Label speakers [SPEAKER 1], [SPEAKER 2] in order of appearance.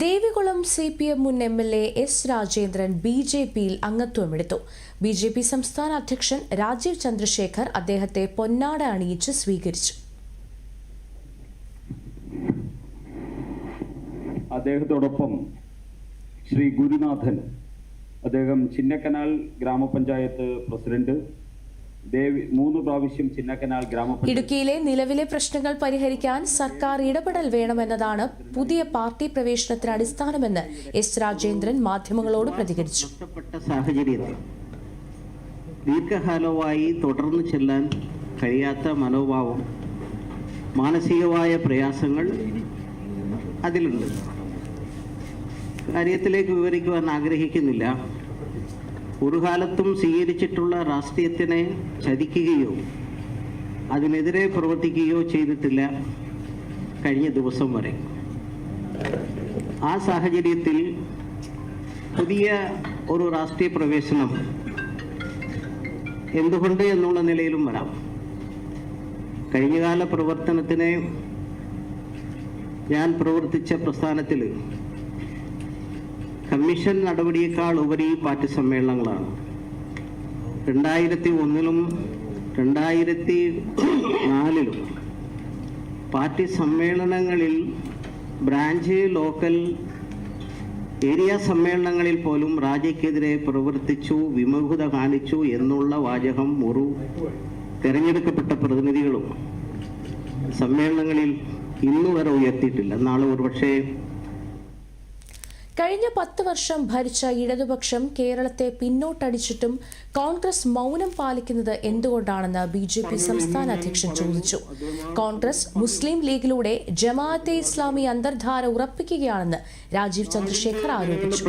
[SPEAKER 1] Devikulam C P M മുൻ M L A S Rajendran B J പിയിൽ അംഗത്വമെടുത്തു. B J P സംസ്ഥാന അധ്യക്ഷൻ രാജീവ് ചന്ദ്രശേഖർ അദ്ദേഹത്തെ പൊന്നാട അണിയിച്ച് സ്വീകരിച്ചു.
[SPEAKER 2] അദ്ദേഹത്തോടൊപ്പം ശ്രീ ഗുരുനാഥൻ അദ്ദേഹം ചിന്നക്കനാൽ ഗ്രാമപഞ്ചായത്ത് പ്രസിഡന്റ് മൂന്ന് പ്രാവശ്യം ചിന്നക്കനാൽ ഗ്രാമപഞ്ചായത്ത്
[SPEAKER 1] ഇടുക്കിയിലെ നിലവിലെ പ്രശ്നങ്ങൾ പരിഹരിക്കാൻ സർക്കാർ ഇടപെടൽ വേണമെന്നതാണ് പുതിയ പാർട്ടി പ്രവേശനത്തിന് അടിസ്ഥാനമെന്ന് എസ് രാജേന്ദ്രൻ മാധ്യമങ്ങളോട് പ്രതികരിച്ചു.
[SPEAKER 3] സാഹചര്യത്തിൽ ദീർഘകാലമായി തുടർന്നു ചെല്ലാൻ കഴിയാത്ത മനോഭാവം മാനസികമായ പ്രയാസങ്ങൾ അതിലുണ്ട്. കാര്യത്തിലേക്ക് വിവരിക്കുവാൻ ആഗ്രഹിക്കുന്നില്ല. ഒരു കാലത്തും സ്വീകരിച്ചിട്ടുള്ള രാഷ്ട്രീയത്തിനെ ചതിക്കുകയോ അതിനെതിരെ പ്രവർത്തിക്കുകയോ ചെയ്തിട്ടില്ല കഴിഞ്ഞ ദിവസം വരെ. ആ സാഹചര്യത്തിൽ പുതിയ ഒരു രാഷ്ട്രീയ പ്രവേശനം എന്തുകൊണ്ട് എന്നുള്ള നിലയിലും വരാം. കഴിഞ്ഞകാല പ്രവർത്തനത്തിന് ഞാൻ പ്രവർത്തിച്ച പ്രസ്ഥാനത്തിൽ കമ്മീഷൻ നടപടിയേക്കാൾ ഉപരി പാർട്ടി സമ്മേളനങ്ങളാണ്. രണ്ടായിരത്തി ഒന്നിലും രണ്ടായിരത്തി നാലിലും പാർട്ടി സമ്മേളനങ്ങളിൽ ബ്രാഞ്ച് ലോക്കൽ ഏരിയ സമ്മേളനങ്ങളിൽ പോലും രാജയ്ക്കെതിരെ പ്രവർത്തിച്ചു വിമുഖത കാണിച്ചു എന്നുള്ള വാചകം ഒരു തിരഞ്ഞെടുക്കപ്പെട്ട പ്രതിനിധികളും സമ്മേളനങ്ങളിൽ ഇന്നുവരെ ഉയർത്തിയിട്ടില്ല. നാളെ ഒരുപക്ഷേ
[SPEAKER 1] കഴിഞ്ഞ പത്ത് വർഷം ഭരിച്ച ഇടതുപക്ഷം കേരളത്തെ പിന്നോട്ടടിച്ചിട്ടും കോൺഗ്രസ് മൗനം പാലിക്കുന്നത് എന്തുകൊണ്ടാണെന്ന് ബി ജെ പി സംസ്ഥാന അധ്യക്ഷൻ ചോദിച്ചു. കോൺഗ്രസ് മുസ്ലിം ലീഗിലൂടെ ജമാഅത്തെ ഇസ്ലാമി അന്തർധാര ഉറപ്പിക്കുകയാണെന്ന് രാജീവ് ചന്ദ്രശേഖർ ആരോപിച്ചു.